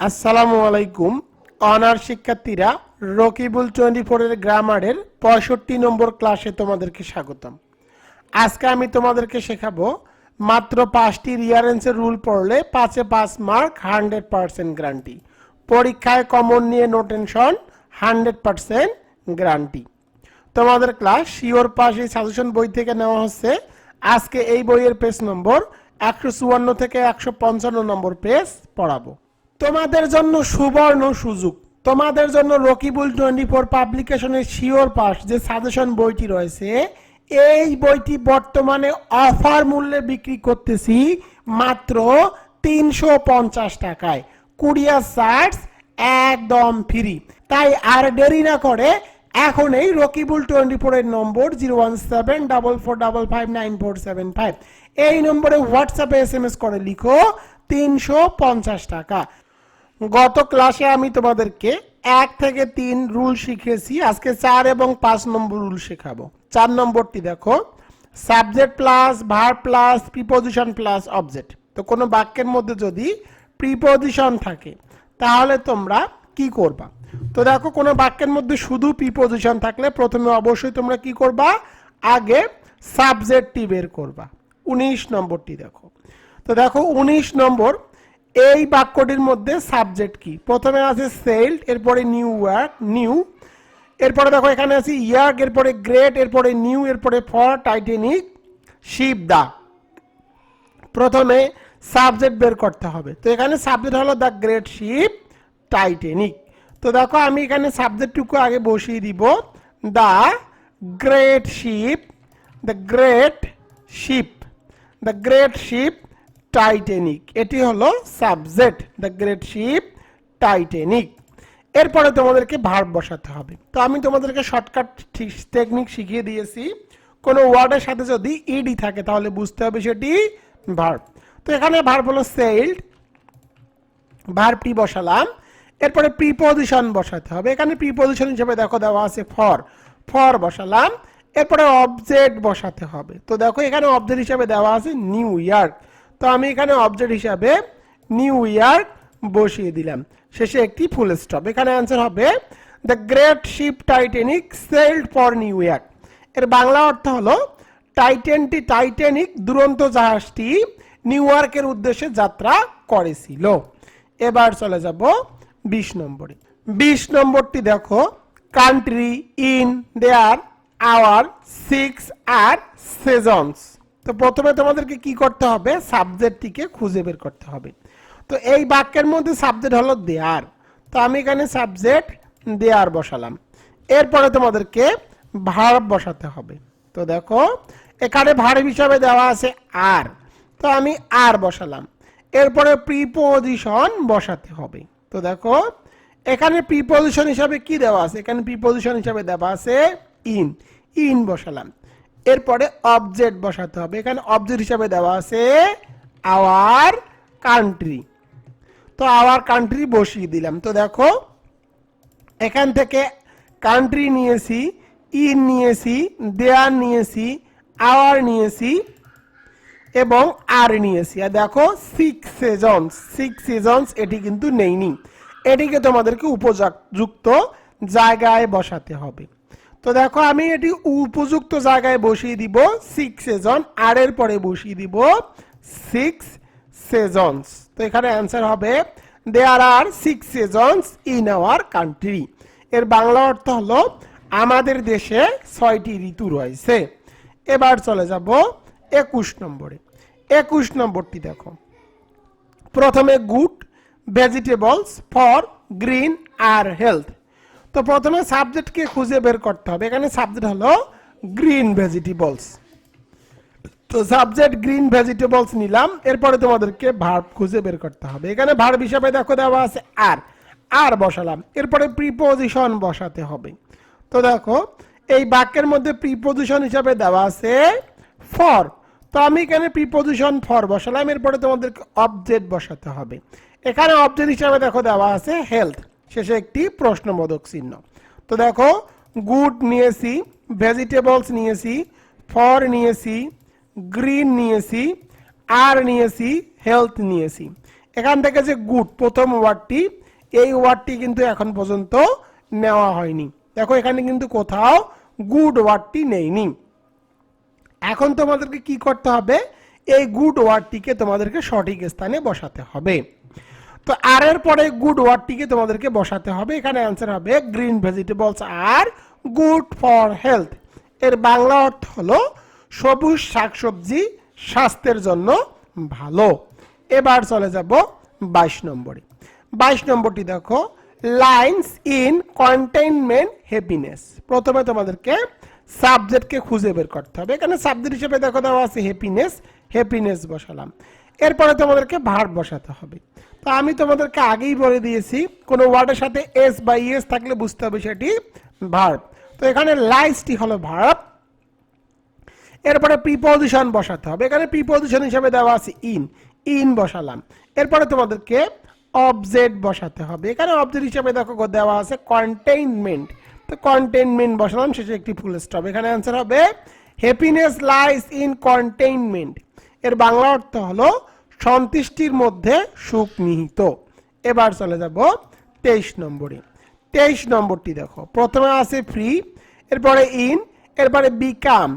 আসসালামু আলাইকুম। অনার শিক্ষার্থীরা, রকিবুল টোয়েন্টি ফোরের গ্রামারের পঁয়ষট্টি নম্বর ক্লাসে তোমাদেরকে স্বাগতম। আজকে আমি তোমাদেরকে শেখাবো, মাত্র পাঁচটি রিয়ারেন্সের রুল পড়লে পাঁচে পাঁচ মার্ক হান্ড্রেড পার্সেন্ট গ্যারান্টি পরীক্ষায় কমন নিয়ে no tension hundred percent guarantee তোমাদের ক্লাস শিওর পাস এই সাজেশন বই থেকে নেওয়া হচ্ছে। আজকে এই বইয়ের পেজ নম্বর একশো চুয়ান্ন থেকে একশো পঞ্চান্ন নম্বর পেজ পড়াবো। তোমাদের জন্য সুবর্ণ সুযোগ। তোমাদের জন্য রকিবুল টোয়েন্টি ফোর পাবলিকেশনের শিওর পাস যে সাজেশন বইটি রয়েছে, এই বইটি বর্তমানে অফার মূল্যে বিক্রি করতেছি মাত্র তিনশো পঞ্চাশ টাকায়। কুরিয়ার চার্জ একদম ফ্রি। তাই আর দেরি না করে এখন এই রকিবুল টোয়েন্টি ফোরের নম্বর zero one seven double four double five nine four seven five. এই নম্বরে হোয়াটসঅ্যাপে এস এম এস করে লিখো তিনশো পঞ্চাশ টাকা। গত ক্লাসে আমি তোমাদেরকে এক থেকে তিন রুল শিখেছি। আজকে চার এবং পাঁচ নম্বর রুল শেখাবো। চার নম্বরটি দেখো। Subject plus verb plus, preposition plus, object. তো কোনো বাক্যের মধ্যে যদি প্রিপোজিশন থাকে, তাহলে তোমরা কি করবা? তো দেখো, কোনো বাক্যের মধ্যে শুধু প্রিপোজিশন থাকলে প্রথমে অবশ্যই তোমরা কি করবা? আগে সাবজেক্টটি বের করবা। উনিশ নম্বরটি দেখো। তো দেখো, উনিশ নম্বর এই বাক্যটির মধ্যে সাবজেক্ট কি? প্রথমে আছে সেল্ড এরপরে নিউ ওয়ার্ক নিউ এরপরে দেখো এখানে আছে ইয়ার্ক, এরপরে গ্রেট, এরপরে নিউ, এরপরে ফর, টাইটেনিক শিপ দা। প্রথমে সাবজেক্ট বের করতে হবে। তো এখানে সাবজেক্ট হলো দ্য গ্রেট শিপ টাইটেনিক তো দেখো আমি এখানে সাবজেক্টটুকু আগে বসিয়ে দিব। The great ship the great ship the great ship Titanic এটি হলো subject the great ship Titanic এরপরে তোমাদেরকে ভার্ব বসাতে হবে। তো আমি তোমাদেরকে শর্টকাট টেকনিক শিখিয়ে দিয়েছি। কোনো ওয়ার্ডের সাথে যদি ইডি থাকে, তাহলে বুঝতে হবে সেটি ভার্ব তো এখানে ভার্ব হলো সেল্ড ভার্বটি বসালাম। এরপরে প্রিপোজিশন বসাতে হবে। এখানে প্রিপোজিশন হিসেবে দেখো দেওয়া আছে ফর ফর বসালাম। এরপরে অবজেক্ট বসাতে হবে। তো দেখো এখানে অবজেক্ট হিসাবে দেওয়া আছে নিউ ইয়ার্ক তো আমি এখানে অবজেক্ট হিসাবে নিউ ইয়ার্ক বসিয়ে দিলাম। শেষে একটি ফুল স্টপ এখানে অ্যান্সার হবে the great ship Titanic sailed for New York এর বাংলা অর্থ হলো টাইটেনটি টাইটেনিক দুরন্ত জাহাজটি নিউ ইয়র্কের উদ্দেশ্যে যাত্রা করেছিল। এবার চলে যাব বিশ নম্বরে। বিশ নম্বরটি দেখো country in there our six are seasons তো প্রথমে তোমাদেরকে কি করতে হবে? সাবজেক্টটিকে খুঁজে বের করতে হবে। তো এই বাক্যের মধ্যে সাবজেক্ট হলো দেয়ার তো আমি এখানে সাবজেক্ট দেয়ার বসালাম। এরপরে তোমাদেরকে ভার্ব বসাতে হবে। তো দেখো, এখানে ভার্ব হিসাবে দেওয়া আছে আর তো আমি আর বসালাম। এরপরে প্রিপোজিশন বসাতে হবে। তো দেখো, এখানে প্রিপোজিশন হিসাবে কি দেওয়া আছে? এখানে প্রিপোজিশন হিসাবে দেওয়া আছে ইন ইন বসালাম। এরপরে অবজেক্ট বসাতে হবে। এখানে অবজেক্ট হিসাবে দেওয়া আছে আওয়ার কান্ট্রি তো আওয়ার কান্ট্রি বসিয়ে দিলাম। তো দেখো, এখান থেকে কান্ট্রি নিয়েছি ইন নিয়েছি দেয়ার নিয়েছি আওয়ার নিয়েছি এবং আর নিয়েছি। আর দেখো সিক্স সিজনস সিক্স সিজনস এটি কিন্তু নেইনি। এটিকে তোমাদেরকে উপযুক্ত জায়গায় বসাতে হবে। তো দেখো, আমি এটি উপযুক্ত জায়গায় বসিয়ে দিব সিক্স সেজন আর এর পরে বসিয়ে দিব সিক্স সেজনস তো এখানে অ্যান্সার হবে there are six seasons in our country এর বাংলা অর্থ হলো, আমাদের দেশে ছয়টি ঋতু রয়েছে। এবার চলে যাব একুশ নম্বরে। একুশ নম্বরটি দেখো। প্রথমে good vegetables for green are health. তো প্রথমে সাবজেক্টকে খুঁজে বের করতে হবে। এখানে সাবজেক্ট হলো গ্রিন ভেজিটেবলস। তো সাবজেক্ট গ্রিন ভেজিটেবলস নিলাম, এরপরে তোমাদেরকে ভার্ব খুঁজে বের করতে হবে। এখানে ভার্ব হিসাবে দেখো দেওয়া আছে আর। আর বসালাম, এরপরে প্রিপোজিশন বসাতে হবে। তো দেখো, এই বাক্যের মধ্যে প্রিপোজিশন হিসাবে দেওয়া আছে ফর। তো আমি এখানে প্রিপোজিশন ফর বসালাম, এরপরে তোমাদেরকে অবজেক্ট বসাতে হবে। এখানে অবজেক্ট হিসাবে দেখো দেওয়া আছে হেলথ। শেষে একটি প্রশ্নবোধক চিহ্ন। তো দেখো, গুড নিয়েছি, ভেজিটেবলস নিয়েছি, ফর নিয়েছি, গ্রিন নিয়েছি, আর নিয়েছি, হেলথ নিয়েছি। এখান থেকে যে গুড, প্রথম ওয়ার্ডটি, এই ওয়ার্ডটি কিন্তু এখন পর্যন্ত নেওয়া হয়নি। দেখো, এখানে কিন্তু কোথাও গুড ওয়ার্ডটি নেইনি। এখন তোমাদেরকে কি করতে হবে? এই গুড ওয়ার্ডটিকে তোমাদেরকে সঠিক স্থানে বসাতে হবে। তো আর এর পরে গুড ওয়ার্ডটিকে তোমাদেরকে বসাতে হবে। এখানে অ্যান্সার হবে green vegetables are good for health এর বাংলা অর্থ হলো সবুজ শাকসবজি স্বাস্থ্যের জন্য ভালো। এবার চলে যাব বাইশ নম্বরে। বাইশ নম্বরটি দেখো লাইন্স ইন কন্টেইনমেন্ট হ্যাপিনেস প্রথমে তোমাদেরকে সাবজেক্টকে খুঁজে বের করতে হবে। এখানে সাবজেক্ট হিসেবে দেখো দেওয়া আছে হ্যাপিনেস হ্যাপিনেস বসালাম। এরপরে তোমাদেরকে ভার্ব বসাতে হবে। তো আমি তোমাদেরকে আগেই বলে দিয়েছি, কোনো ওয়ার্ডের সাথে এস বা ইএস থাকলে বুঝতে হবে সেটি ভার্ব তো এখানে লাইসটি হলো ভার্ব এরপরে প্রিপোজিশন বসাতে হবে। এখানে প্রিপোজিশন হিসেবে দেওয়া আছে ইন ইন বসালাম। এরপরে তোমাদেরকে অবজেক্ট বসাতে হবে। এখানে অবজেক্ট হিসেবে দেখো দেওয়া আছে কন্টেইনমেন্ট তো কন্টেইনমেন্ট বসালাম, শেষে একটি ফুল স্টপ এখানে অ্যান্সার হবে হ্যাপিনেস লাইস ইন কন্টেইনমেন্ট এর বাংলা অর্থ হলো সন্তুষ্টির মধ্যে সুখ নিহিত। এবার চলে যাব তেইশ নম্বরে। তেইশ নম্বরটি দেখো। প্রথমে আছে ফ্রি এরপরে ইন এরপরে বিকাম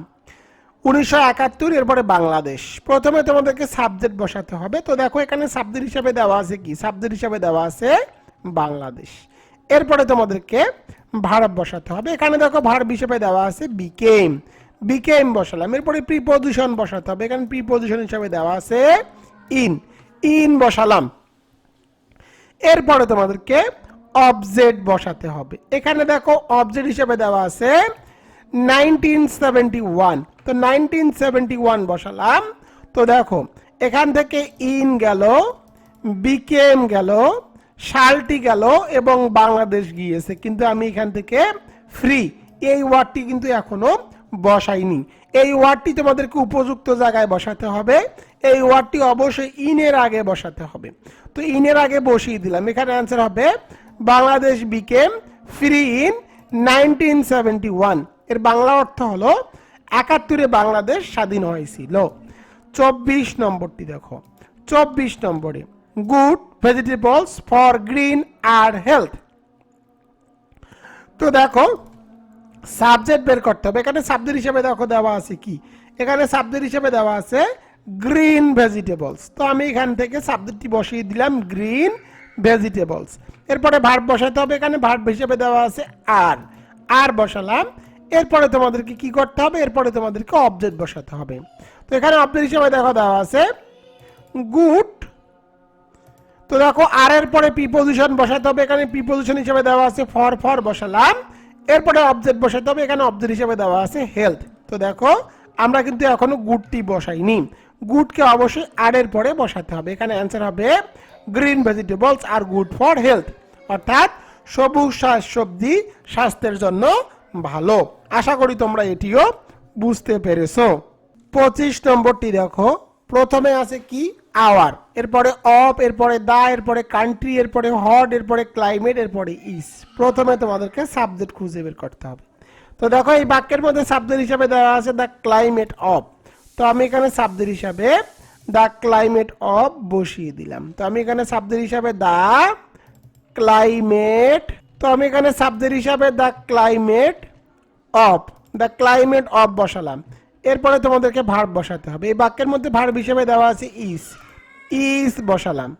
উনিশশো একাত্তর, এরপরে বাংলাদেশ। প্রথমে তোমাদেরকে সাবজেক্ট বসাতে হবে। তো দেখো এখানে সাবজেক্ট হিসাবে দেওয়া আছে কি? সাবজেক্ট হিসাবে দেওয়া আছে বাংলাদেশ। এরপরে তোমাদেরকে ভারত বসাতে হবে। এখানে দেখো ভারত হিসেবে দেওয়া আছে বিকেম বিকেম বসালাম। এরপরে প্রিপোজিশন বসাতে হবে। এখানে প্রিপোজিশন হিসাবে দেওয়া আছে ইন ইন বসালাম। এরপরে তোমাদেরকে অবজেক্ট বসাতে হবে। এখানে দেখো অবজেক্ট হিসেবে দেওয়া আছে নাইনটিন সেভেন্টি ওয়ান তো নাইনটিন সেভেন্টি ওয়ান বসালাম। তো দেখো, এখান থেকে ইন গেল, বিকেম গেল, সালটি গেল এবং বাংলাদেশ গিয়েছে। কিন্তু আমি এখান থেকে ফ্রি এই ওয়ার্ডটি কিন্তু এখনও বসাইনি। এই ওয়ার্ডটি তোমাদেরকে উপযুক্ত জায়গায় বসাতে হবে। এই ওয়ার্ডটি অবশ্যই ইনের আগে বসাতে হবে। তো ইনের আগে বসিয়ে দিলাম। এখানে অ্যান্সার হবে, Bangladesh became free in nineteen seventy ওয়ানের বাংলা অর্থ হলো, একাত্তরে বাংলাদেশ স্বাধীন হয়েছিল। চব্বিশ নম্বরটি দেখো, চব্বিশ নম্বরে good vegetables for green are health তো দেখো সাবজেক্ট বের করতে হবে। এখানে সাবজেক্ট হিসেবে দেখো দেওয়া আছে কি? এখানে সাবজেক্ট হিসেবে দেওয়া আছে গ্রিন ভেজিটেবলস। তো আমি এখান থেকে সাবজেক্টটি বসিয়ে দিলাম গ্রিন ভেজিটেবলস। এরপরে ভার্ব বসাতে হবে। এখানে ভার্ব হিসেবে দেওয়া আছে আর। আর বসালাম। এরপরে তোমাদেরকে কি করতে হবে? এরপরে তোমাদেরকে অবজেক্ট বসাতে হবে। তো এখানে অবজেক্ট হিসেবে দেখো দেওয়া আছে গুড। তো দেখো আর এর পরে প্রিপোজিশন বসাতে হবে। এখানে প্রিপোজিশন হিসেবে দেওয়া আছে ফর ফর বসালাম। এরপরে অবজেক্ট বসাতে হবে, এখানে অবজেক্ট হিসেবে দেওয়া আছে হেলথ তো দেখো, আমরা কিন্তু এখনও গুডটি বসাইনি। গুডকে অবশ্যই আর এর পরে বসাতে হবে। এখানে অ্যান্সার হবে green vegetables are good for health অর্থাৎ সবুজ শাকসবজি স্বাস্থ্যের জন্য ভালো। আশা করি তোমরা এটিও বুঝতে পেরেছ। পঁচিশ নম্বরটি দেখো। প্রথমে আছে কি? আওয়ার, এরপরে অফ, এরপরে দা, এরপরে কান্ট্রি, এরপরে হট, এরপরে ক্লাইমেট, এরপরে ইস। প্রথমে তোমাদেরকে সাবজেক্ট খুঁজে বের করতে হবে। তো দেখো, এই বাক্যের মধ্যে সাবজেক্ট হিসাবে দেওয়া আছে দ্য ক্লাইমেট অফ তো আমি এখানে সাবজেক্ট হিসাবে দ্য ক্লাইমেট অফ বসিয়ে দিলাম। তো আমি এখানে সাবজেক্ট হিসাবে দা ক্লাইমেট তো আমি এখানে সাবজেক্ট হিসাবে the climate of the climate of বসালাম। এরপরে তোমাদেরকে ভার্ব বসাতে হবে। এই বাক্যের মধ্যে ভার্ব হিসেবে দেওয়া আছে ইস ইস বসালাম।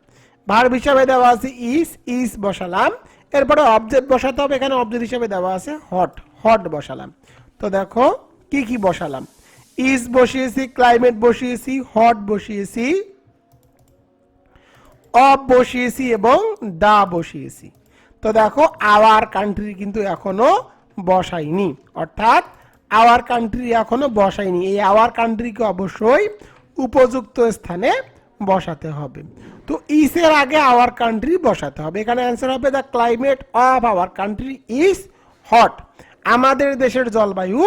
ভার্ব হিসাবে দেওয়া আছে ইস ইস বসালাম। এরপরে অবজেক্ট বসাতে হবে, এখানে অবজেক্ট হিসাবে দেওয়া আছে হট হট বসালাম। তো দেখো, কি কি বসালাম? ইস বসিয়েছি, ক্লাইমেট বসিয়েছি, হট বসিয়েছি অফ বসিয়েছি এবং দা বসিয়েছি। তো দেখো, আওয়ার কান্ট্রি কিন্তু এখনও বসাইনি অর্থাৎ আওয়ার কান্ট্রি এখনও বসাইনি এই আওয়ার কান্ট্রিকে অবশ্যই উপযুক্ত স্থানে বসাতে হবে। তো ইসের আগে আওয়ার কান্ট্রি বসাতে হবে। এখানে অ্যান্সার হবে the climate of our country is hot আমাদের দেশের জলবায়ু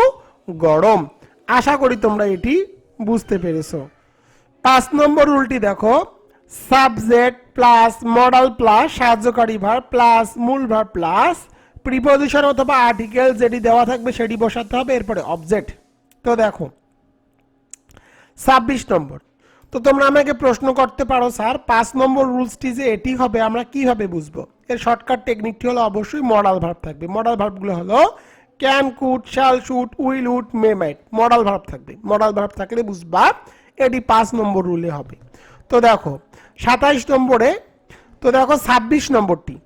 গরম। আশা করি তোমরা এটি বুঝতে পেরেছ। পাঁচ নম্বর রুলটি দেখো। সাবজেক্ট প্লাস মডাল প্লাস সাহায্যকারী ভার প্লাস মূল ভার প্লাস প্রিপোজিশন অথবা আর্টিকেল যেটি দেওয়া থাকবে সেটি বসাতে হবে। এরপরে অবজেক্ট তো দেখো, ছাব্বিশ নম্বর। তো তোমরা আমাকে প্রশ্ন করতে পারো, স্যার। পাঁচ নম্বর রুলসটি যে এটি হবে, আমরা কীভাবে বুঝব? এর শর্টকাট টেকনিকটি হলো অবশ্যই মডাল ভার্ব থাকবে। মডাল ভার্বগুলো হলো can could shall should will would may might modal verb থাকবে। মডাল ভার্ব থাকলে বুঝবা এটি পাঁচ নম্বর রুলে হবে। তো দেখো, সাতাইশ নম্বরে, তো দেখো ছাব্বিশ নম্বরটি।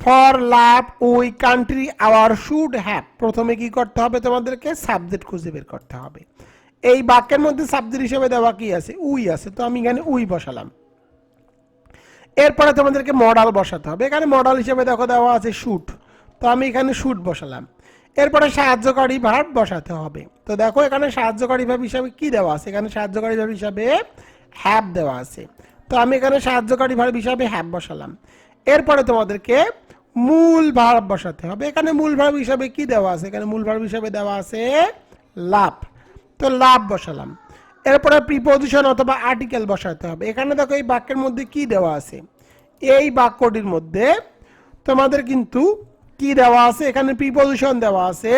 For love we country our should have প্রথমে কি করতে হবে তোমাদেরকে? সাবজেক্ট খুঁজে বের করতে হবে। এই বাক্যের মধ্যে সাবজেক্ট হিসেবে দেওয়া কি আছে? উই আছে। তো আমি এখানে উই বসালাম। এরপরে তোমাদেরকে মডাল বসাতে হবে। এখানে মডাল হিসেবে দেখো দেওয়া আছে শুট তো আমি এখানে শুট বসালাম। এরপরে সাহায্যকারী ভাব বসাতে হবে। তো দেখো এখানে সাহায্যকারী ভাব হিসাবে কি দেওয়া আছে? এখানে সাহায্যকারী ভাব হিসাবে হ্যাপ দেওয়া আছে। তো আমি এখানে সাহায্যকারী ভাব হিসাবে হ্যাপ বসালাম। এরপরে তোমাদেরকে মূল ভাব বসাতে হবে। এখানে মূল ভাব হিসাবে কি দেওয়া আছে? এখানে মূল ভাব হিসাবে দেওয়া আছে লাভ তো লাভ বসালাম। এরপরে প্রিপোজিশন অথবা আর্টিকেল বসাতে হবে। এখানে দেখো এই বাক্যের মধ্যে কি দেওয়া আছে? এই বাক্যটির মধ্যে তোমাদের কিন্তু কি দেওয়া আছে? এখানে প্রিপোজিশন দেওয়া আছে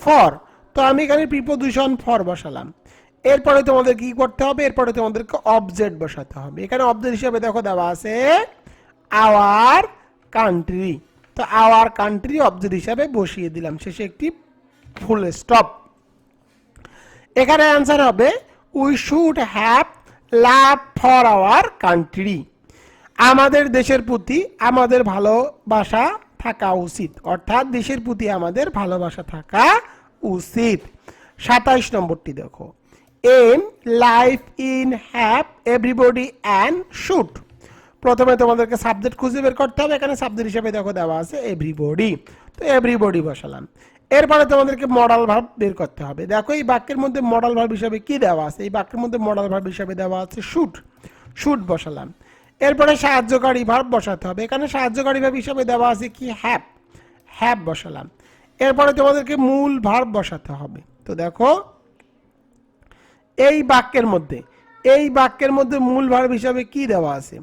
ফর তো আমি এখানে প্রিপোজিশন ফর বসালাম। এরপরে তোমাদের কি করতে হবে? এরপরে তোমাদেরকে অবজেক্ট বসাতে হবে। এখানে অবজেক্ট হিসেবে দেখো দেওয়া আছে আওয়ার কান্ট্রি তো আওয়ার কান্ট্রি অবজেক্ট হিসাবে বসিয়ে দিলাম। শেষে একটি ফুল স্টপ এখানে অ্যান্সার হবে we should have love for our country আমাদের দেশের প্রতি আমাদের ভালোবাসা থাকা উচিত। অর্থাৎ দেশের প্রতি আমাদের ভালোবাসা থাকা উচিত। সাতাইশ নম্বরটি দেখো। Aim life in have everybody and should প্রথমে তোমাদেরকে সাবজেক্ট খুঁজে বের করতে হবে। এখানে সাবজেক্ট হিসেবে দেখো দেওয়া আছে এভরিবডি তো এভরিবডি বসালাম। এরপরে তোমাদেরকে মডাল ভাব বের করতে হবে। দেখো, এই বাক্যের মধ্যে মডাল ভাব হিসাবে কি দেওয়া আছে? এই বাক্যের মধ্যে মডাল ভাব হিসাবে দেওয়া আছে শুট শুট বসালাম। এরপরে সাহায্যকারী ভাব বসাতে হবে। এখানে সাহায্যকারী ভাব হিসাবে দেওয়া আছে কি? হ্যাপ হ্যাপ বসালাম। এরপরে তোমাদেরকে মূল ভার্ব বসাতে হবে। তো দেখো, এই বাক্যের মধ্যে, এই বাক্যের মধ্যে মূল ভার্ব হিসাবে কি দেওয়া আছে?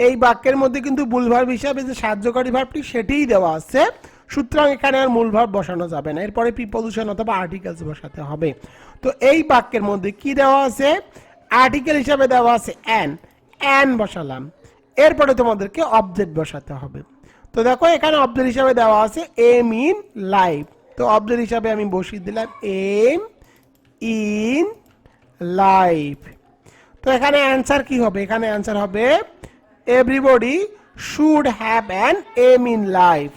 এই বাক্যের মধ্যে কিন্তু মূল ভার্ব হিসাবে যে সাহায্যকারী ভার্বটি সেটিই দেওয়া আছে সুতরাং এখানে আর মূল ভার্ব বসানো যাবে না। এরপরে প্রিপোজিশন অথবা আর্টিকেলস বসাতে হবে। তো এই বাক্যের মধ্যে কি দেওয়া আছে? আর্টিকেল হিসাবে দেওয়া আছে অ্যান অ্যান বসালাম। এরপরে তোমাদেরকে অবজেক্ট বসাতে হবে। তো দেখো, এখানে অবজেক্ট হিসাবে দেওয়া আছে এম ইন লাইফ তো অবজেক্ট হিসাবে আমি বসিয়ে দিলাম এম ইন লাইফ তো এখানে অ্যান্সার কি হবে? এখানে অ্যান্সার হবে everybody should have an aim in life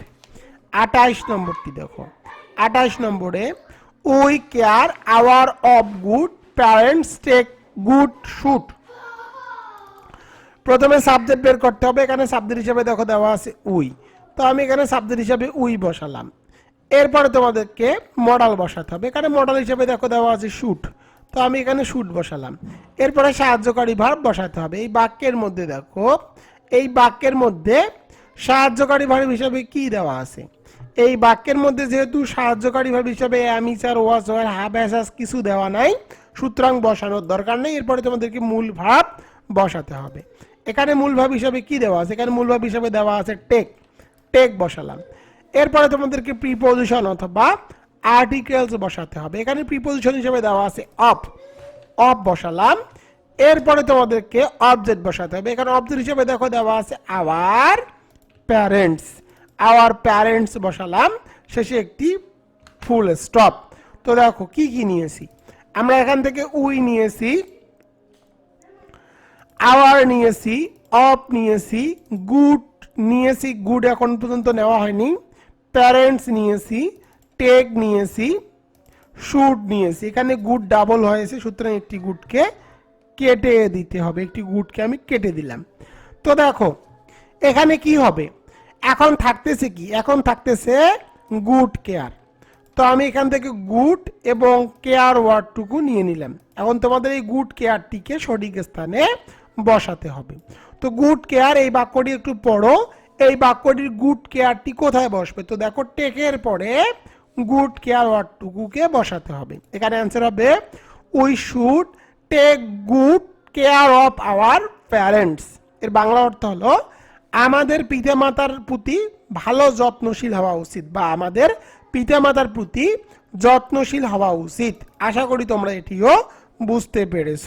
আঠাইশ নম্বরটি দেখো। আঠাইশ নম্বরে we care our of good parents take good should প্রথমে সাবজেক্ট বের করতে হবে, এখানে সাবজেক্ট হিসাবে দেখো দেওয়া আছে উই তো আমি এখানে সাবজেক্ট হিসাবে উই বসালাম। এরপরে তোমাদেরকে মডাল বসাতে হবে, এখানে মডাল হিসাবে দেখো দেওয়া আছে শুট তো আমি এখানে শুট বসালাম। এরপরে সাহায্যকারী ভার্ব বসাতে হবে, এই বাক্যের মধ্যে দেখো, এই বাক্যের মধ্যে সাহায্যকারী ভার্ব হিসাবে কি দেওয়া আছে? এই বাক্যের মধ্যে যেহেতু সাহায্যকারী ভার্ব হিসাবে স্যার ওয়াজ ওয়ার অ্যাসাস কিছু দেওয়া নাই, সুতরাং বসানোর দরকার নেই। এরপরে তোমাদেরকে মূল ভাব বসাতে হবে। এখানে মূল ভাব হিসাবে কি দেওয়া আছে? এখানে মূল ভাব হিসাবে দেওয়া আছে টেক। টেক বসালাম। এরপরে তোমাদেরকে প্রিপোজিশন অথবা আর্টিকেলস বসাতে হবে। এখানে প্রিপোজিশন হিসেবে দেওয়া আছে অফ অফ বসালাম। এরপরে তোমাদেরকে অবজেক্ট বসাতে হবে। এখানে অবজেক্ট হিসেবে দেখো দেওয়া আছে আওয়ার প্যারেন্টস আওয়ার প্যারেন্টস বসালাম, শেষে একটি ফুল স্টপ তো দেখো কি কি নিয়েছি? আমরা এখান থেকে উই নিয়েছি আওয়ার নিয়েছি অফ নিয়েছি গুড নিয়েছি গুড এখন পর্যন্ত নেওয়া হয়নি। প্যারেন্টস নিয়েছি টেক নিয়েছি শুট নিয়েছি। এখানে গুড ডাবল হয়েছে, সুতরাং একটি গুডকে কেটে দিতে হবে। একটি গুডকে আমি কেটে দিলাম। তো দেখো, এখানে কি হবে? এখন থাকতেছে কি? এখন থাকতেছে গুড কেয়ার তো আমি এখান থেকে গুড এবং কেয়ার ওয়ার্ডটুকু নিয়ে নিলাম। এখন তোমাদের এই গুড কেয়ারটিকে সঠিক স্থানে বসাতে হবে। তো গুড কেয়ার এই বাক্যটি একটু পড়ো। এই বাক্যটির গুড কেয়ারটি কোথায় বসবে? তো দেখো টেকের পরে গুড কেয়ার ওয়ার্ডটুকুকে বসাতে হবে। এখানে অ্যান্সার হবে we should take good care of our parents এর বাংলা অর্থ হলো আমাদের পিতামাতার প্রতি ভালো যত্নশীল হওয়া উচিত বা আমাদের পিতামাতার প্রতি যত্নশীল হওয়া উচিত। আশা করি তোমরা এটিও বুঝতে পেরেছ।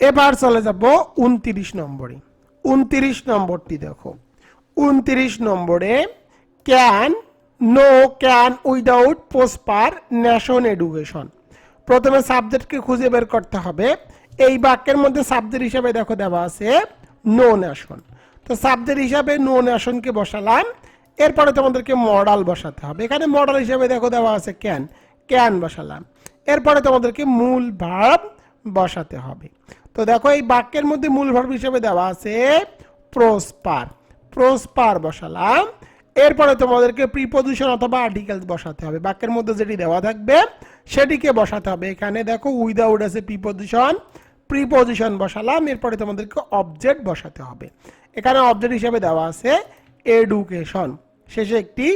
এবার চলে যাব উনত্রিশ নম্বরে। উনত্রিশ নম্বরটি দেখো। উনত্রিশ নম্বরে can no can without prosper nation education প্রথমে সাবজেক্টকে খুঁজে বের করতে হবে। এই বাক্যের মধ্যে সাবজেক্ট হিসেবে দেখো দেওয়া আছে নো ন্যাশন তো সাবজেক্ট হিসাবে নো ন্যাশনকে বসালাম। এরপরে তোমাদেরকে মডাল বসাতে হবে। এখানে মডাল হিসাবে দেখো দেওয়া আছে ক্যান ক্যান বসালাম। এরপরে তোমাদেরকে মূল ভার্ব বসাতে হবে। তো দেখো এই বাক্যের মধ্যে মূল ভার্ব হিসেবে দেওয়া আছে প্রোসপার প্রোসপার বসালাম। এরপরে তোমাদেরকে প্রিপোজিশন অথবা আর্টিকেলস বসাতে হবে। বাক্যের মধ্যে যেটি দেওয়া থাকবে, সেটিকে বসাতে হবে। এখানে দেখো উইদাউট আছে প্রিপোজিশন প্রিপোজিশন বসালাম, এরপরে তোমাদেরকে অবজেক্ট বসাতে হবে। এখানে অবজেক্ট হিসেবে দেওয়া আছে এডুকেশন শেষে একটি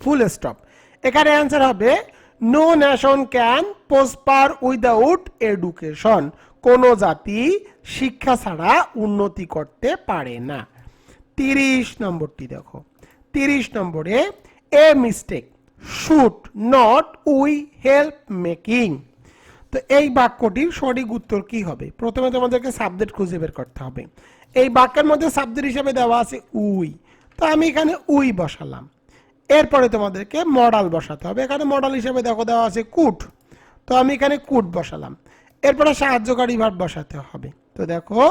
ফুল স্টপ এখানে অ্যান্সার হবে no nation can prosper without education কোনো জাতি শিক্ষা ছাড়া উন্নতি করতে পারে না। তিরিশ নম্বরটি দেখো। তিরিশ নম্বরে a mistake should not we help making তো এই বাক্যটির সঠিক উত্তর কি হবে? প্রথমে তোমাদেরকে সাবজেক্ট খুঁজে বের করতে হবে। এই বাক্যের মধ্যে সাবজেক্ট হিসেবে দেওয়া আছে উই। তো আমি এখানে উই বসালাম। এরপরে তোমাদেরকে মডাল বসাতে হবে। এখানে মডাল হিসেবে দেখো দেওয়া আছে কুট তো আমি এখানে কুট বসালাম। এরপরে সাহায্যকারী ভাব বসাতে হবে। তো দেখো,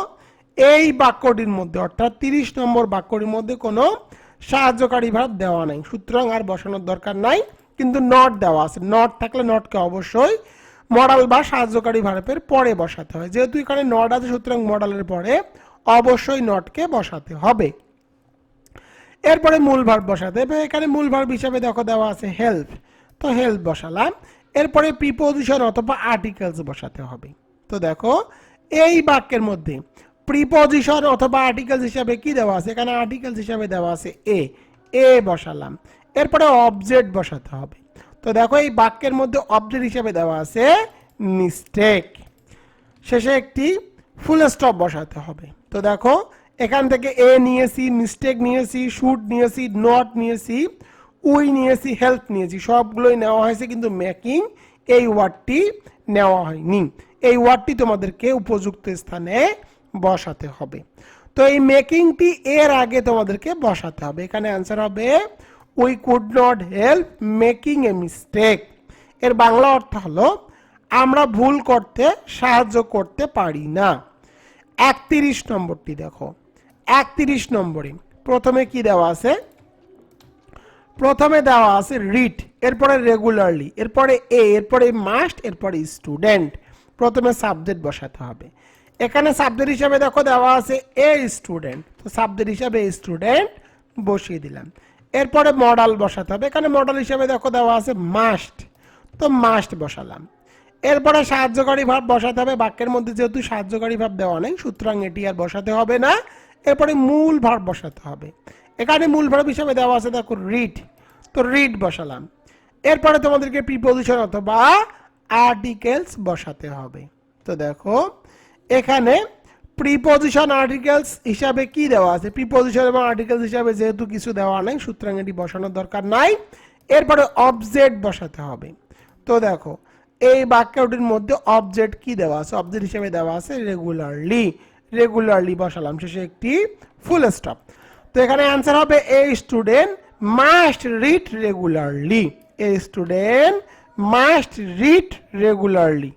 এই বাক্যটির মধ্যে, অর্থাৎ তিরিশ নম্বর বাক্যটির মধ্যে কোনো সাহায্যকারী ভাব দেওয়া নাই। সুতরাং আর বসানোর দরকার নাই। কিন্তু নট দেওয়া আছে। নট থাকলে নটকে অবশ্যই মডাল বা সাহায্যকারী ভার্বের পরে বসাতে হয়। যেহেতু এখানে নট আছে, সুতরাং মডালের পরে অবশ্যই নটকে বসাতে হবে। এরপরে মূল ভার্ব বসাতে হবে। এখানে মূল ভার্ব হিসাবে দেখো দেওয়া আছে হেল্প তো হেল্প বসালাম। এরপরে প্রিপোজিশন অথবা আর্টিকেলস বসাতে হবে। তো দেখো, এই বাক্যের মধ্যে প্রিপোজিশন অথবা আর্টিকেলস হিসাবে কি দেওয়া আছে? এখানে আর্টিকেলস হিসাবে দেওয়া আছে এ এ বসালাম। এরপরে অবজেক্ট বসাতে হবে। তো দেখো এই বাক্যের মধ্যে অবজেক্ট হিসেবে দেওয়া আছে মিস্টেক শেষে একটি ফুল স্টপ বসাতে হবে। তো দেখো, এখান থেকে এ নিয়েছি মিস্টেক নিয়েছি শুট নিয়েছি নট নিয়েছি, উই নিয়েছি হেল্প নিয়েছি, সবগুলোই নেওয়া হয়েছে কিন্তু মেকিং এই ওয়ার্ডটি নেওয়া হয়নি। এই ওয়ার্ডটি তোমাদেরকে উপযুক্ত স্থানে বসাতে হবে। তো এই মেকিংটি এর আগে তোমাদেরকে বসাতে হবে। এখানে অ্যান্সার হবে we could not help making a mistake এর বাংলা অর্থ হলো, আমরা ভুল করতে সাহায্য করতে পারি না। একত্রিশ নম্বরটি দেখো। একত্রিশ নম্বরে প্রথমে কি দেওয়া আছে? প্রথমে দেওয়া আছে রিট এরপরে রেগুলারলি এরপরে এ এরপরে মাস্ট এরপরে স্টুডেন্ট প্রথমে সাবজেক্ট বসাতে হবে। এখানে সাবজেক্ট হিসাবে দেখো দেওয়া আছে এ স্টুডেন্ট তো সাবজেক্ট হিসাবে স্টুডেন্ট বসিয়ে দিলাম। এরপরে মডাল বসাতে হবে। এখানে মডাল হিসাবে দেখো দেওয়া আছে মাস্ট তো মাস্ট বসালাম। এরপরে সাহায্যকারী ভাব বসাতে হবে। বাক্যের মধ্যে যেহেতু সাহায্যকারী ভাব দেওয়া নেই, সুতরাং এটি আর বসাতে হবে না। এরপরে মূল ভাব বসাতে হবে। এখানে মূল ভাব হিসাবে দেওয়া আছে, দেখো রিড তো রিড বসালাম। এরপরে তোমাদেরকে প্রিপোজিশন অথবা আর্টিকেলস বসাতে হবে। তো দেখো, এখানে প্রিপোজিশন আর্টিকেলস হিসাবে কি দেওয়া আছে? প্রিপজিশন এবং আর্টিকেলস হিসাবে যেহেতু কিছু দেওয়া নাই, সুতরাং এটি বসানোর দরকার নাই। এরপরে অবজেক্ট বসাতে হবে। তো দেখো, এই বাক্যটির মধ্যে অবজেক্ট কি দেওয়া আছে? অবজেক্ট হিসেবে দেওয়া আছে রেগুলারলি রেগুলারলি বসালাম। শেষে একটি ফুল স্টপ তো এখানে অ্যান্সার হবে a student must read regularly a student must read regularly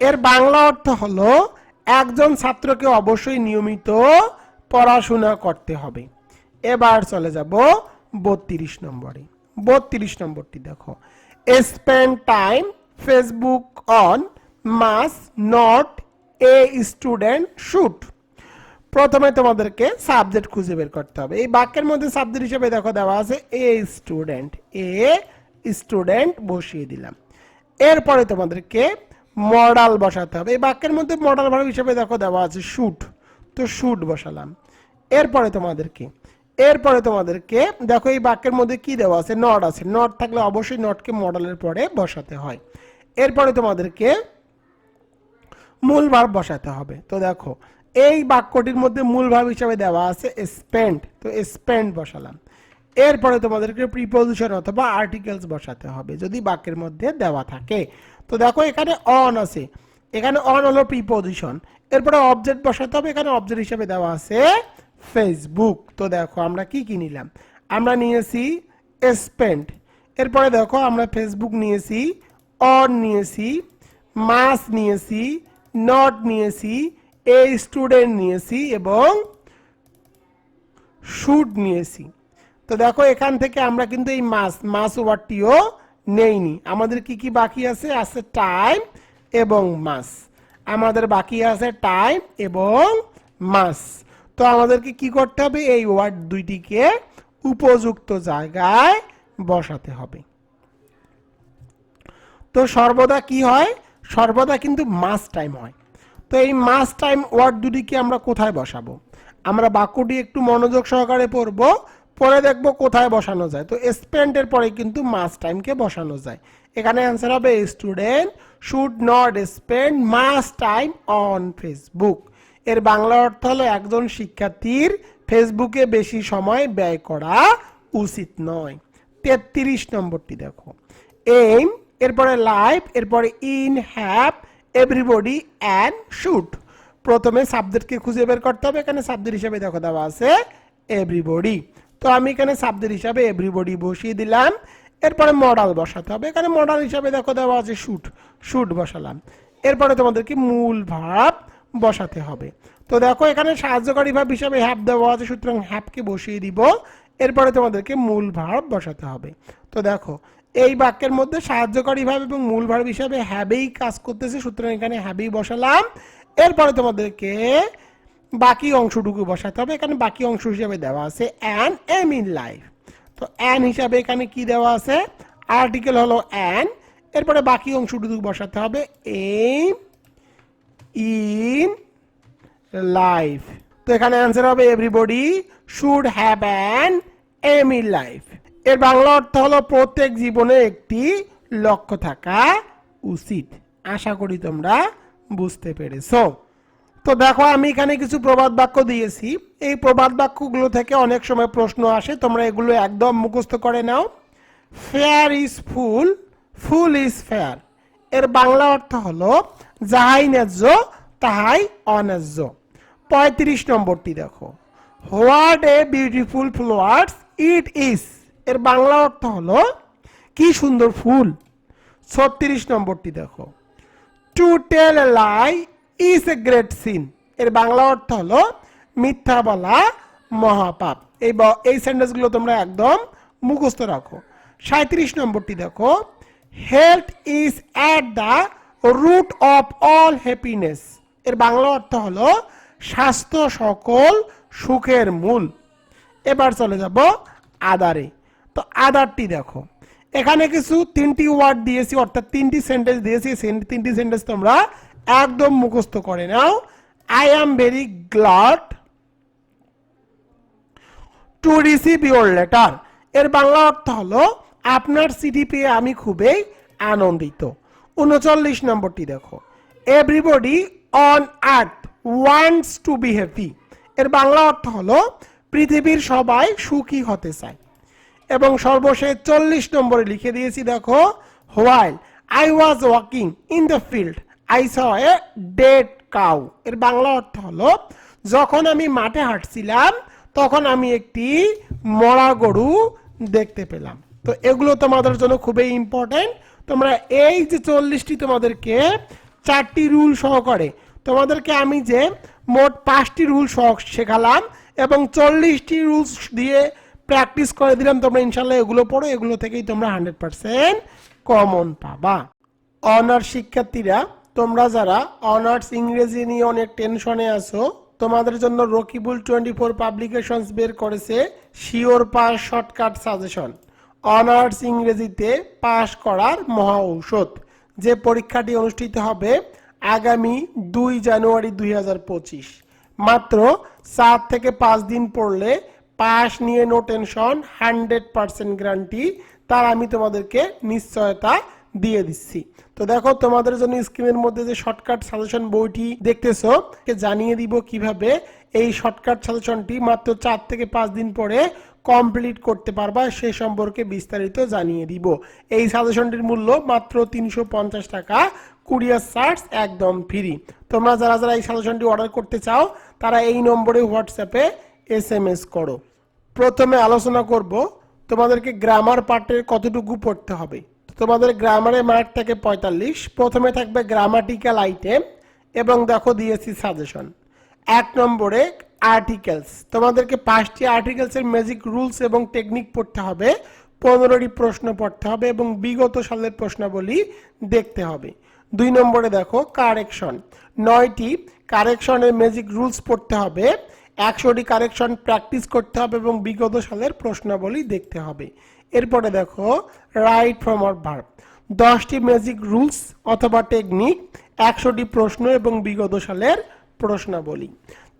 এর বাংলা অর্থ হলো, একজন ছাত্রকে অবশ্যই নিয়মিত পড়াশোনা করতে হবে। এবার চলে যাব বত্রিশ নম্বরে। বত্রিশ নম্বরটি দেখো। Spend time Facebook on much not a student should প্রথমে তোমাদেরকে সাবজেক্ট খুঁজে বের করতে হবে। এই বাক্যের মধ্যে সাবজেক্ট হিসেবে দেখো দেওয়া আছে এ স্টুডেন্ট এ স্টুডেন্ট বসিয়ে দিলাম। এরপরে তোমাদেরকে মডাল বসাতে হবে। এই বাক্যের মধ্যে মডাল ভার্ব হিসেবে দেখো দেওয়া আছে শুট। তো শুট বসালাম। এরপরে তোমাদেরকে এরপরে তোমাদেরকে দেখো এই বাক্যের মধ্যে কি দেওয়া আছে? নট আছে। নট থাকলে অবশ্যই নটকে মডেলের পরে বসাতে হয়। এরপরে তোমাদেরকে মূল ভার্ব বসাতে হবে। তো দেখো, এই বাক্যটির মধ্যে মূল ভার্ব হিসাবে দেওয়া আছে স্পেন্ড তো স্পেন্ড বসালাম। এরপরে তোমাদেরকে প্রিপোজিশন অথবা আর্টিকেলস বসাতে হবে, যদি বাক্যের মধ্যে দেওয়া থাকে। তো দেখো, এখানে অন আছে। এখানে অন হলো প্রিপোজিশন এরপরে অবজেক্ট বসাতে হবে, এখানে অবজেক্ট হিসেবে দেওয়া আছে ফেসবুক তো দেখো, আমরা কি কি নিলাম? আমরা নিয়েছি স্পেন্ড এরপরে দেখো, আমরা ফেসবুক নিয়েছি অন নিয়েছি মাস নিয়েছি নট নিয়েছি এ স্টুডেন্ট নিয়েছি এবং শুট নিয়েছি। তো দেখো, এখান থেকে আমরা কিন্তু এই মাস মাস ওয়ার্ডটিও নেইনি। আমাদের কি কি বাকি আছে? আছে টাইম এবং মাস আমাদের বাকি আছে টাইম এবং মাস তো আমাদেরকে কি করতে হবে? এই ওয়ার্ড দুইটিকে উপযুক্ত জায়গায় বসাতে হবে। তো সর্বদা কি হয়? সর্বদা কিন্তু মাস টাইম হয়। তো এই মাস টাইম ওয়ার্ড দুটিকে আমরা কোথায় বসাবো? আমরা বাক্যটি একটু মনোযোগ সহকারে পড়ব। পরে দেখব কোথায় বসানো যায়। তো স্পেন্ডের পরে কিন্তু মাস টাইমকে বসানো যায়। এখানে অ্যান্সার হবে student should not spend much time on Facebook এর বাংলা অর্থ হলো, একজন শিক্ষার্থীর ফেসবুকে বেশি সময় ব্যয় করা উচিত নয়। তেত্রিশ নম্বরটি দেখো। এইম এরপরে লাইভ এরপরে in have everybody and should প্রথমে সাবজেক্টকে খুঁজে বের করতে হবে। এখানে সাবজেক্ট হিসেবে দেখো দেওয়া আছে এভরিবডি তো আমি এখানে সাবজেক্ট হিসাবে এভরিবডি বসিয়ে দিলাম। এরপরে মডাল বসাতে হবে। এখানে মডাল হিসাবে দেখো দেওয়া আছে শুট শুট বসালাম। এরপরে তোমাদেরকে মূল ভাব বসাতে হবে। তো দেখো এখানে সাহায্যকারী ভাব হিসাবে হ্যাপ দেওয়া আছে, সুতরাং হ্যাপকে বসিয়ে দিব। এরপরে তোমাদেরকে মূল ভাব বসাতে হবে। তো দেখো, এই বাক্যের মধ্যে সাহায্যকারী ভাব এবং মূল ভাব হিসাবে হ্যাবেই কাজ করতেছে, সুতরাং এখানে হ্যাবেই বসালাম। এরপরে তোমাদেরকে বাকি অংশটুকু বসাতে হবে। এখানে বাকি অংশ হিসাবে দেওয়া আছে অ্যান এম ইন লাইফ তো অ্যান হিসাবে এখানে কি দেওয়া আছে? আর্টিকেল হলো অ্যান এরপরে বাকি অংশটুকু বসাতে হবে এম ইন লাইফ তো এখানে অ্যান্সার হবে everybody should have an aim in life এর বাংলা অর্থ হলো প্রত্যেক জীবনে একটি লক্ষ্য থাকা উচিত। আশা করি তোমরা বুঝতে পেরেছ। তো দেখো, আমি এখানে কিছু প্রবাদ বাক্য দিয়েছি। এই প্রবাদ বাক্যগুলো থেকে অনেক সময় প্রশ্ন আসে, তোমরা এগুলো একদম মুখস্থ করে নাও। Fair is foul foul is fair এর বাংলা অর্থ হলো, যাহাই ন্যায্য, তাহাই অন্যায্য। পঁয়ত্রিশ নম্বরটি দেখো। What a beautiful flowers it is এর বাংলা অর্থ হলো, কি সুন্দর ফুল। ছত্রিশ নম্বরটি দেখো। To tell a lie is a great sin এর বাংলা অর্থ হলো মিথ্যা বলা মহাপাপ। এই এই সেন্টেন্সগুলো তোমরা একদম মুখস্থ রাখো। সাঁত্রিশ নম্বরটি দেখো। Health is at the root of all happiness এর বাংলা অর্থ হলো স্বাস্থ্য সকল সুখের মূল। এবার চলে যাব আদারে। তো আদারটি দেখো। এখানে কিছু তিনটি ওয়ার্ড দিয়েছি, অর্থাৎ তিনটি সেন্টেন্স দিয়েছি। তিনটি সেন্টেন্স তোমরা একদম মুখস্থ করে নাও। I am very glad to receive your letter এর বাংলা অর্থ হলো, আপনার চিঠি পেয়ে আমি খুবই আনন্দিত। উনচল্লিশ নম্বরটি দেখো। Everybody on earth wants to be happy এর বাংলা অর্থ হলো, পৃথিবীর সবাই সুখী হতে চায়। এবং সর্বশেষ চল্লিশ নম্বরে লিখে দিয়েছি দেখো while I was walking in the field I saw a dead cow. এর বাংলা অর্থ হলো, যখন আমি মাঠে হাঁটছিলাম, তখন আমি একটি মরা গরু দেখতে পেলাম। তো এগুলো তোমাদের জন্য খুবই ইম্পর্টেন্ট তোমরা এই যে চল্লিশটি তোমাদেরকে চারটি রুল সহকারে, তোমাদেরকে আমি যে মোট পাঁচটি রুল সহ শেখালাম এবং চল্লিশটি রুলস দিয়ে প্র্যাকটিস করে দিলাম, তোমরা ইনশাল্লাহ এগুলো পড়ো, এগুলো থেকেই তোমরা হান্ড্রেড পার্সেন্ট কমন পাবা। অনার্স শিক্ষার্থীরা তোমরা যারা অনার্স ইংরেজি নিয়ে অনেক টেনশনে আছো, তোমাদের জন্য রকিবুল টোয়েন্টি ফোর পাবলিকেশনস বের করেছে sure pass shortcut suggestion. Honours ইংরেজিতে পাশ করার মহা ঔষধ, যে পরীক্ষাটি অনুষ্ঠিত হবে আগামী দুই জানুয়ারি দুই হাজার পঁচিশ। মাত্র চার থেকে পাঁচ দিন পড়লে পাস নিয়ে no tension hundred percent guarantee তার আমি তোমাদেরকে নিশ্চয়তা দিয়ে দিচ্ছি। তো দেখো, তোমাদের জন্য স্ক্রিনের মধ্যে যে শর্টকাট সাজেশন বইটি দেখতেছো জানিয়ে দিব কীভাবে এই শর্টকাট সাজেশনটি মাত্র চার থেকে পাঁচ দিন পরে কমপ্লিট করতে পারবা, সে সম্পর্কে বিস্তারিত জানিয়ে দিব। এই সাজেশনটির মূল্য মাত্র তিনশো পঞ্চাশ টাকা কুরিয়ার চার্জ একদম ফ্রি তোমরা যারা যারা এই সাজেশনটি অর্ডার করতে চাও, তারা এই নম্বরে হোয়াটসঅ্যাপে এস এম এস করো। প্রথমে আলোচনা করব তোমাদেরকে গ্রামার পার্টের কতটুকু পড়তে হবে। তোমাদের গ্রামারে মার্ক থাকে পঁয়তাল্লিশ। প্রথমে থাকবে গ্রামাটিক্যাল আইটেম এবং দেখো দিয়েছি সাজেশন এক নম্বরে আর্টিকেলস তোমাদেরকে পাঁচটি আর্টিকেলসের ম্যাজিক রুলস এবং টেকনিক পড়তে হবে। পনেরোটি প্রশ্ন পড়তে হবে এবং বিগত সালের প্রশ্নাবলী দেখতে হবে। দুই নম্বরে দেখো কারেকশন নয়টি কারেকশনের ম্যাজিক রুলস পড়তে হবে। একশোটি কারেকশন প্র্যাকটিস করতে হবে এবং বিগত সালের প্রশ্নাবলী দেখতে হবে। এরপরে দেখো রাইট ফ্রম আর ভার্ব দশটি ম্যাজিক রুলস অথবা টেকনিক একশোটি প্রশ্ন এবং বিগত সালের প্রশ্নাবলী।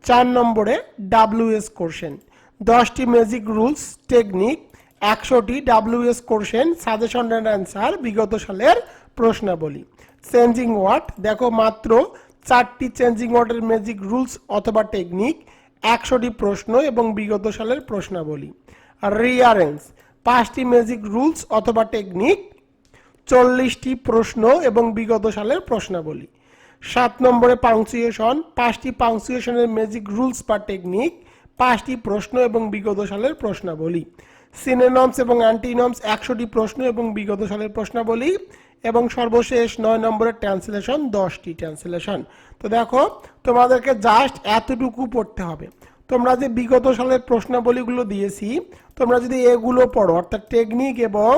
চার নম্বরে ডাব্লিউএস কোশ্চেন দশটি ম্যাজিক রুলস টেকনিক একশোটি WS question suggestion and answer বিগত সালের প্রশ্নাবলী। চেঞ্জিং ওয়ার্ড দেখো মাত্র চারটি চেঞ্জিং ওয়ার্ডের ম্যাজিক রুলস অথবা টেকনিক একশোটি প্রশ্ন এবং বিগত সালের প্রশ্নাবলী। রিয়ারেন্স পাঁচটি ম্যাজিক রুলস অথবা টেকনিক চল্লিশটি প্রশ্ন এবং বিগত সালের প্রশ্নাবলী। সাত নম্বরে পাংচুয়েশন পাঁচটি পাংচুয়েশনের ম্যাজিক রুলস বা টেকনিক পাঁচটি প্রশ্ন এবং বিগত সালের প্রশ্নাবলী। সিনেনমস এবং অ্যান্টিনমস একশোটি প্রশ্ন এবং বিগত সালের প্রশ্নাবলী এবং সর্বশেষ নয় নম্বরের ট্রান্সলেশন দশটি ট্রান্সলেশন তো দেখো, তোমাদেরকে জাস্ট এতটুকু পড়তে হবে। তোমরা যে বিগত সালের প্রশ্নাবলীগুলো দিয়েছি তোমরা যদি এগুলো পড়ো, অর্থাৎ টেকনিক এবং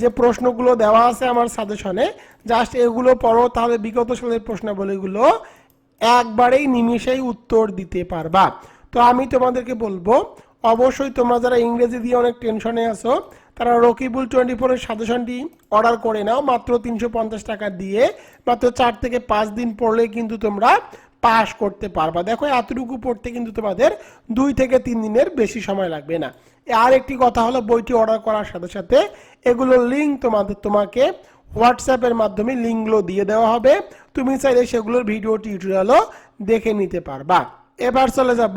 যে প্রশ্নগুলো দেওয়া আছে আমার সাজেশনে জাস্ট এগুলো পড়ো, তাহলে বিগত সালের প্রশ্নাবলীগুলো একবারেই নিমিষেই উত্তর দিতে পারবা। তো আমি তোমাদেরকে বলব, অবশ্যই তোমরা যারা ইংরেজি দিয়ে অনেক টেনশনে আছো, তারা রকিবুল টোয়েন্টি ফোরের সাজেশনটি অর্ডার করে নাও, মাত্র তিনশো পঞ্চাশ টাকা দিয়ে, মাত্র চার থেকে পাঁচ দিন পড়লে কিন্তু তোমরা পাস করতে পারবা। দেখো, এতটুকু পড়তে কিন্তু তোমাদের দুই থেকে তিন দিনের বেশি সময় লাগবে না। আর একটি কথা হলো, বইটি অর্ডার করার সাথে সাথে এগুলোর লিঙ্ক তোমাদের, তোমাকে হোয়াটসঅ্যাপের মাধ্যমে লিঙ্কগুলো দিয়ে দেওয়া হবে। তুমি চাইলে সেগুলোর ভিডিও টিউটোরিয়ালও দেখে নিতে পারবা। এবার চলে যাব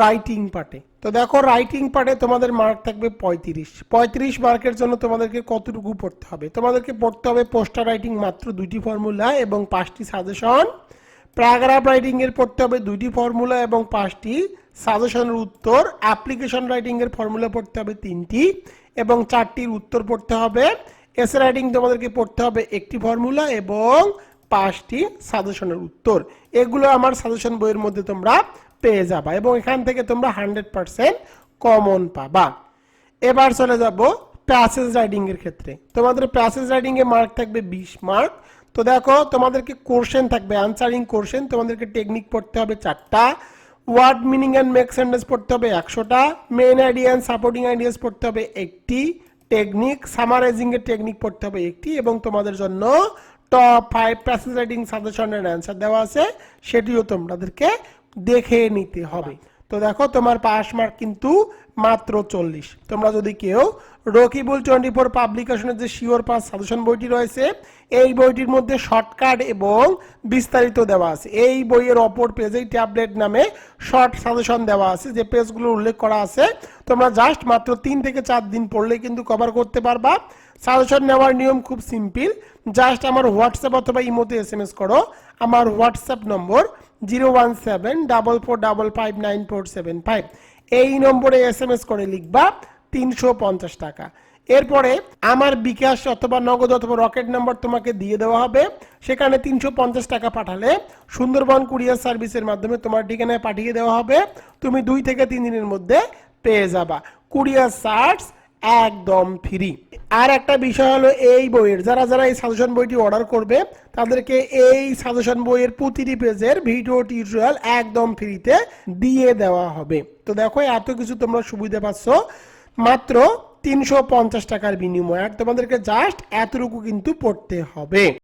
রাইটিং পার্টে তো দেখো রাইটিং পার্টে তোমাদের মার্ক থাকবে পঁয়ত্রিশ। পঁয়ত্রিশ মার্কের জন্য তোমাদেরকে কতটুকু পড়তে হবে? তোমাদেরকে পড়তে হবে পোস্টার রাইটিং মাত্র দুইটি ফর্মুলা এবং পাঁচটি সাজেশন প্যারাগ্রাফ রাইটিং এর পড়তে হবে দুইটি ফর্মুলা এবং পাঁচটি সাজেশনের উত্তর, অ্যাপ্লিকেশন রাইটিং এর ফর্মুলা পড়তে হবে তিনটি, এবং চারটির উত্তর পড়তে হবে। এসে রাইটিং তোমাদেরকে পড়তে হবে একটি ফর্মুলা এবং পাঁচটি সাজেশনের উত্তর। এগুলো আমার সাজেশন বইয়ের মধ্যে তোমরা পেয়ে যাবা এবং এখান থেকে তোমরা হান্ড্রেড পারসেন্ট কমন পাবা। এবার চলে যাব প্যাসেজ রাইডিং এর ক্ষেত্রে। তোমাদের প্যাসেজ রাইডিং এ মার্ক থাকবে বিশ মার্ক। তো দেখো, তোমাদেরকে কোশ্চেন থাকবে আনসারিং কোশ্চেন তোমাদেরকে টেকনিক পড়তে হবে চারটা। Word meaning and make sentence পড়তে হবে একশোটা। মেন আইডিয়া সাপোর্টিং আইডিয়াস পড়তে হবে একটি। টেকনিক সামারাইজিং এর টেকনিক পড়তে হবে একটি এবং তোমাদের জন্য top five passage writing suggestion answer দেওয়া আছে। সেটিও তোমাদেরকে দেখে নিতে হবে। তো দেখো, তোমার পাস মার্ক কিন্তু মাত্র চল্লিশ। তোমরা যদি কেউ রকিবুল টোয়েন্টি ফোর পাবলিকেশনের যে শিওর পাস সাজেশন বইটি রয়েছে, এই বইটির মধ্যে শর্টকাট এবং বিস্তারিত দেওয়া আছে। এই বইয়ের অপর পেজেই ট্যাবলেট নামে শর্ট সাজেশন দেওয়া আছে, যে পেজগুলো উল্লেখ করা আছে। তোমরা জাস্ট মাত্র তিন থেকে চার দিন পড়লে কিন্তু কভার করতে পারবা। সাজেশন নেওয়ার নিয়ম খুব সিম্পল, জাস্ট আমার হোয়াটসঅ্যাপ অথবা ইমোতে এস এম এস করো। আমার WhatsApp number zero one seven double four double five nine four seven five. এই নম্বরে এস এম এস করে লিখবা তিনশো পঞ্চাশ টাকা। এরপরে আমার বিকাশ অথবা নগদ অথবা রকেট নাম্বার তোমাকে দিয়ে দেওয়া হবে। সেখানে তিনশো পঞ্চাশ টাকা পাঠালে সুন্দরবন কুরিয়ার সার্ভিসের মাধ্যমে তোমার ঠিকানায় পাঠিয়ে দেওয়া হবে। তুমি দুই থেকে তিন দিনের মধ্যে পেয়ে যাবা। কুরিয়ার চার্জ একদম ফ্রি। আর একটা বিষয় হলো এই বইয়ের, যারা যারা এই সাজেশন বইটি অর্ডার করবে, তাদেরকে এই সাজেশন বইয়ের প্রতিটি পেজের ভিডিও টিউটোরিয়াল একদম ফ্রিতে দিয়ে দেওয়া হবে। তো দেখো, এত কিছু তোমরা সুবিধা পাচ্ছ। মাত্র তিনশো পঞ্চাশ টাকার বিনিময়ে আর তোমাদেরকে জাস্ট এতটুকু কিন্তু পড়তে হবে।